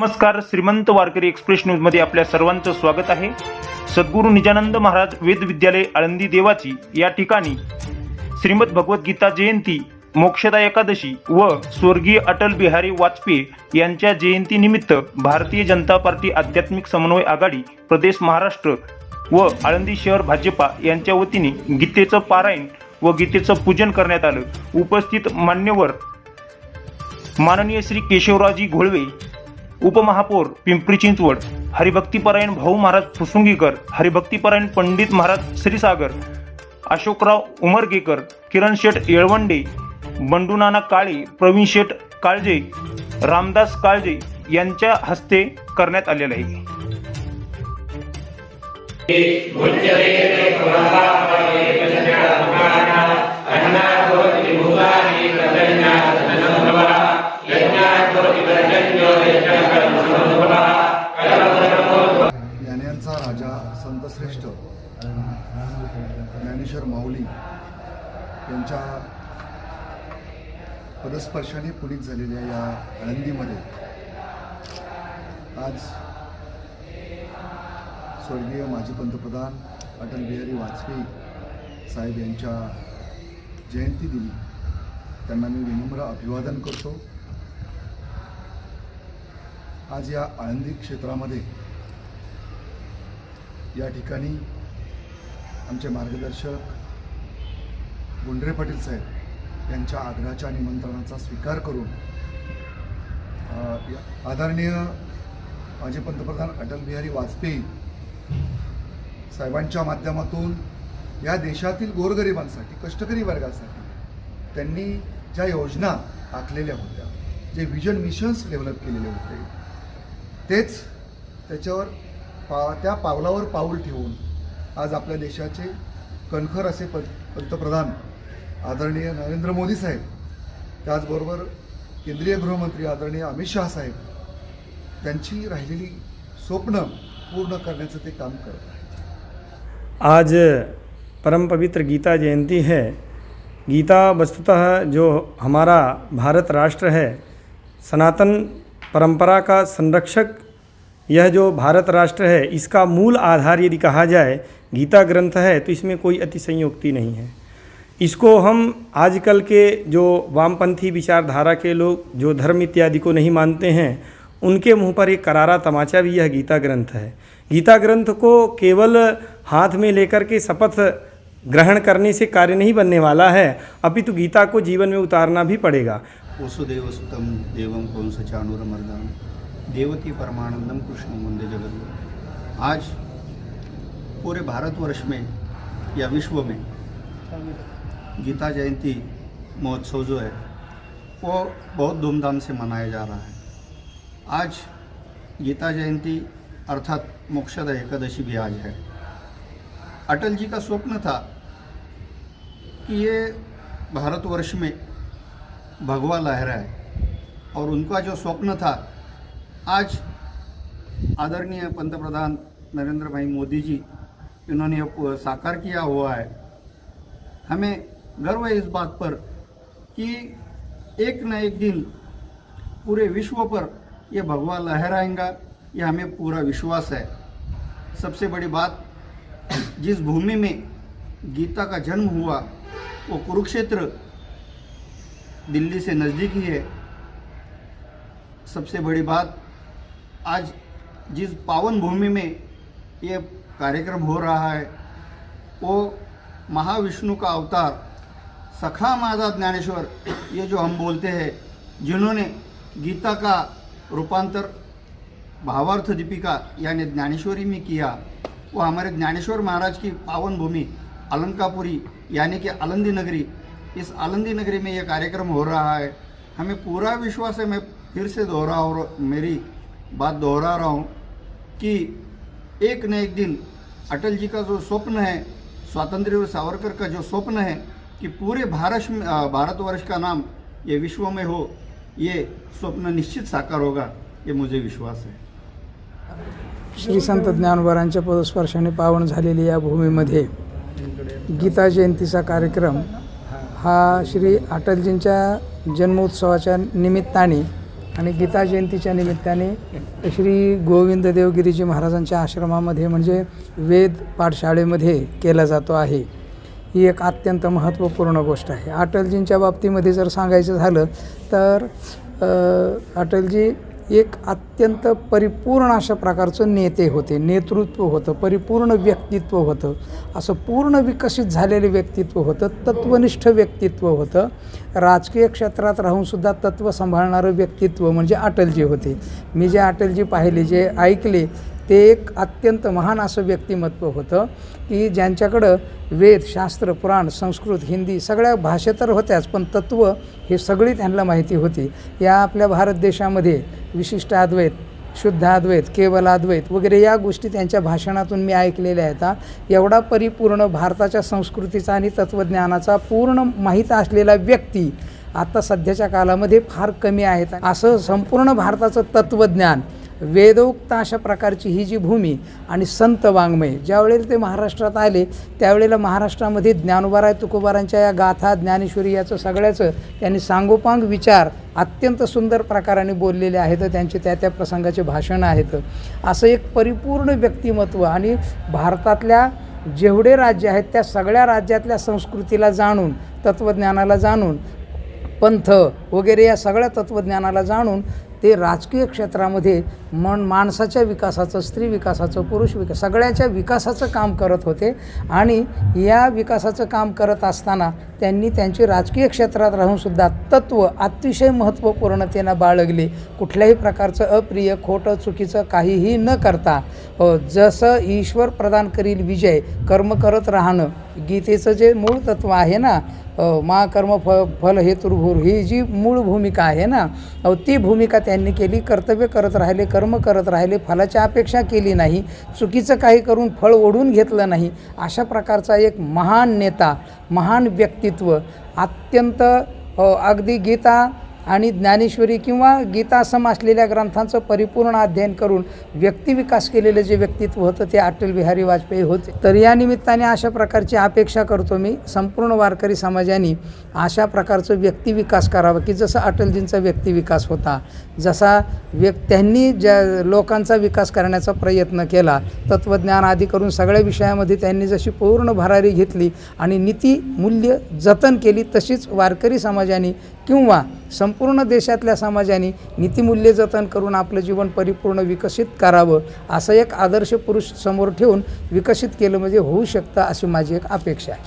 नमस्कार श्रीमंत वारकरी एक्सप्रेस न्यूजमध्ये आपल्या सर्वांचं स्वागत आहे. सद्गुरू निजानंद महाराज वेद विद्यालय आळंदी देवाची या ठिकाणी श्रीमद भगवद्गीता जयंती मोक्षदा एकादशी व स्वर्गीय अटल बिहारी वाजपेयी यांच्या जयंतीनिमित्त भारतीय जनता पार्टी आध्यात्मिक समन्वय आघाडी प्रदेश महाराष्ट्र व आळंदी शहर भाजपा यांच्या वतीने गीतेचं पारायण व गीतेचं पूजन करण्यात आलं. उपस्थित मान्यवर माननीय श्री केशवरावजी घोळवे उपमहापौर पिंपरी चिंचवड हरिभक्तीपरायण भाऊ महाराज फुसुंगीकर हरिभक्तीपरायण पंडित महाराज श्रीसागर अशोकराव उमरगेकर किरण शेठ येळवंडे बंडूनाना काळे प्रवीण शेठ काळजे रामदास काळजे यांच्या हस्ते करण्यात आलेलं आहे ज्ञानांचा राजा संतश्रेष्ठ ज्ञानेश्वर माऊली यांच्या पदस्पर्शाने पुनीत झालेल्या या आळंदीमध्ये आज स्वर्गीय माजी पंतप्रधान अटल बिहारी वाजपेयी साहेब यांच्या जयंती दिनी त्यांना मी विनम्र अभिवादन करतो. आज या आळंदी क्षेत्रामध्ये या ठिकाणी आमचे मार्गदर्शक गुंडरे पाटील साहेब यांच्या आग्रहाच्या निमंत्रणाचा स्वीकार करून या- आदरणीय माजी पंतप्रधान अटल बिहारी वाजपेयी साहेबांच्या माध्यमातून या देशातील गोरगरिबांसाठी कष्टकरी वर्गासाठी त्यांनी ज्या योजना आखलेल्या होत्या जे विजन मिशन्स डेव्हलप केलेले होते तेच त्याच्यावर पा त्या पावलावर पाऊल ठेवून आज आपल्या देशाचे कणखर असे प पंतप्रधान आदरणीय नरेंद्र मोदी साहेब त्याचबरोबर केंद्रीय गृहमंत्री आदरणीय अमित शहा साहेब त्यांची राहिलेली स्वप्न पूर्ण करण्याचं ते काम करत आहेत. आज परम पवित्र गीता जयंती है। गीता वस्तुतः जो हमारा भारत राष्ट्र है सनातन परंपरा का संरक्षक, यह जो भारत राष्ट्र है, इसका मूल आधार यदि कहा जाए, गीता ग्रंथ है तो इसमें कोई अतिशयोक्ति नहीं है। इसको हम आजकल के जो वामपंथी विचारधारा के लोग, जो धर्म इत्यादि को नहीं मानते हैं, उनके मुँह पर एक करारा तमाचा भी यह गीता ग्रंथ है। गीता ग्रंथ को केवल हाथ में लेकर के शपथ ग्रहण करने से कार्य नहीं बनने वाला है, अपितु गीता को जीवन में उतारना भी पड़ेगा। वसुदेवसुतं देवं कंसचाणूरमर्दनं देवती परमानंदम कृष्ण वंदे जगत आज पूरे भारतवर्ष में या विश्व में गीता जयंती महोत्सव जो है, वो बहुत धूमधाम से मनाया जा रहा है। आज गीता जयंती अर्थात मोक्षदा एकादशी भी आज है। अटल जी का स्वप्न था कि ये भारतवर्ष में भगवा लहराए और उनका जो स्वप्न था, आज आदरणीय पंतप्रधान नरेंद्र भाई मोदी जी, इन्होंने अब साकार किया हुआ है। हमें गर्व है इस बात पर कि एक न एक दिन पूरे विश्व पर ये भगवा लहराएँगा ये हमें पूरा विश्वास है। सबसे बड़ी बात, जिस भूमि में गीता का जन्म हुआ, वो कुरुक्षेत्र दिल्ली से नज़दीक ही है। सबसे बड़ी बात आज जिस पावन भूमि में ये कार्यक्रम हो रहा है वो महाविष्णु का अवतार सखा माता ज्ञानेश्वर ये जो हम बोलते हैं जिन्होंने गीता का रूपांतर भावार्थ दीपिका यानी ज्ञानेश्वरी में किया वो हमारे ज्ञानेश्वर महाराज की पावन भूमि अलंकापुरी यानी कि आलंदी नगरी इस आलंदी नगरी में ये कार्यक्रम हो रहा है। हमें पूरा विश्वास है मैं फिर से दोहरा और मेरी बात दोहरा रहा हूँ कि एक न एक दिन अटल जी का जो स्वप्न है स्वातंत्र्य और सावरकर का जो स्वप्न है कि पूरे भारत में भारतवर्ष का नाम ये विश्व में हो ये स्वप्न निश्चित साकार होगा ये मुझे विश्वास है। श्री संत ज्ञानवरांच्या पदस्पर्शाने पावन झालेली या भूमीमध्ये गीता जयंतीचा कार्यक्रम हा श्री अटलजींच्या जन्मोत्सवाच्या निमित्ताने आणि गीता जयंतीच्या निमित्ताने श्री गोविंद देवगिरीजी महाराजांच्या आश्रमामध्ये म्हणजे वेद पाठशाळेमध्ये केला जातो आहे. ही एक अत्यंत महत्त्वपूर्ण गोष्ट आहे. अटलजींच्या बाबतीमध्ये जर सांगायचं झालं तर अटलजी एक अत्यंत परिपूर्ण अशा प्रकारचं नेते होते नेतृत्व होतं परिपूर्ण व्यक्तित्व होतं. असं पूर्ण विकसित झालेले व्यक्तित्व होतं तत्वनिष्ठ व्यक्तित्व होतं. राजकीय क्षेत्रात राहूनसुद्धा तत्त्व सांभाळणारं व्यक्तित्व म्हणजे अटलजी होते. मी जे अटलजी पाहिले जे ऐकले ते एक अत्यंत महान असं व्यक्तिमत्व होतं की ज्यांच्याकडं वेद शास्त्र पुराण संस्कृत हिंदी सगळ्या भाषा तर होत्याच पण तत्त्व हे सगळी त्यांना माहिती होती. या आपल्या भारत देशामध्ये विशिष्ट अद्वैत शुद्ध अद्वैत केवल अद्वैत वगैरे या गोष्टी त्यांच्या भाषणातून मी ऐकलेल्या आहेत एवढा परिपूर्ण भारताच्या संस्कृतीचा आणि तत्त्वज्ञानाचा पूर्ण माहीत असलेला व्यक्ती आता सध्याच्या कालामध्ये फार कमी आहेत. असं संपूर्ण भारताचं तत्त्वज्ञान वेदोक्त अशा प्रकारची ही जी भूमी आणि संत वाङ्मय ज्यावेळेला ते महाराष्ट्रात आले त्यावेळेला महाराष्ट्रामध्ये ज्ञानोबाराय तुकोबारांच्या या गाथा ज्ञानेश्वरी याचं सगळ्याचं त्यांनी सांगोपांग विचार अत्यंत सुंदर प्रकाराने बोललेले आहेत त्यांचे त्या त्या प्रसंगाचे भाषण आहेत. असं एक परिपूर्ण व्यक्तिमत्व आणि भारतातल्या जेवढे राज्य आहेत त्या सगळ्या राज्यातल्या संस्कृतीला जाणून तत्त्वज्ञानाला जाणून पंथ वगैरे या सगळ्या तत्त्वज्ञानाला जाणून ते राजकीय क्षेत्रामध्ये मन माणसाच्या विकासाचं स्त्री विकासाचं पुरुष विकास सगळ्याच्या विकासाचं काम करत होते. आणि या विकासाचं काम करत असताना त्यांनी त्यांची राजकीय क्षेत्रात राहूनसुद्धा तत्त्व अतिशय महत्त्वपूर्णतेनं बाळगले. कुठल्याही प्रकारचं अप्रिय खोटं चुकीचं काहीही न करता जसं ईश्वर प्रदान करील विजय कर्म करत राहणं गीतेचं जे मूळ तत्त्व आहे ना महाकर्म फ फल हेतुर्भूर ही जी मूळ भूमिका आहे ना ती भूमिका त्यांनी केली कर्तव्य करत राहिले कर्म करत राहिले फलाची अपेक्षा केली नाही चुकीचं काही करून फळ ओढून घेतलं नाही अशा प्रकारचा एक महान नेता महान व्यक्तित्व अत्यंत अगदी गीता आणि ज्ञानेश्वरी किंवा गीतासम असलेल्या ग्रंथांचं परिपूर्ण अध्ययन करून व्यक्तिविकास केलेलं जे व्यक्तित्व होतं ते अटल बिहारी वाजपेयी होते. तर या निमित्ताने अशा प्रकारची अपेक्षा करतो मी. संपूर्ण वारकरी समाजाने अशा प्रकारचं व्यक्तिविकास करावं की जसं अटलजींचा व्यक्तिविकास होता जसा व्यक् त्यांनी ज्या लोकांचा विकास करण्याचा प्रयत्न केला तत्त्वज्ञान आदी करून सगळ्या विषयामध्ये त्यांनी जशी पूर्ण भरारी घेतली आणि नीती मूल्य जतन केली तशीच वारकरी समाजाने किंवा संपूर्ण देशातल्या समाजाने नीतिमूल्य जतन करून आपलं जीवन परिपूर्ण विकसित करावं असं एक आदर्श पुरुष समोर ठेवून विकसित केलं म्हणजे होऊ शकतं अशी माझी एक अपेक्षा आहे.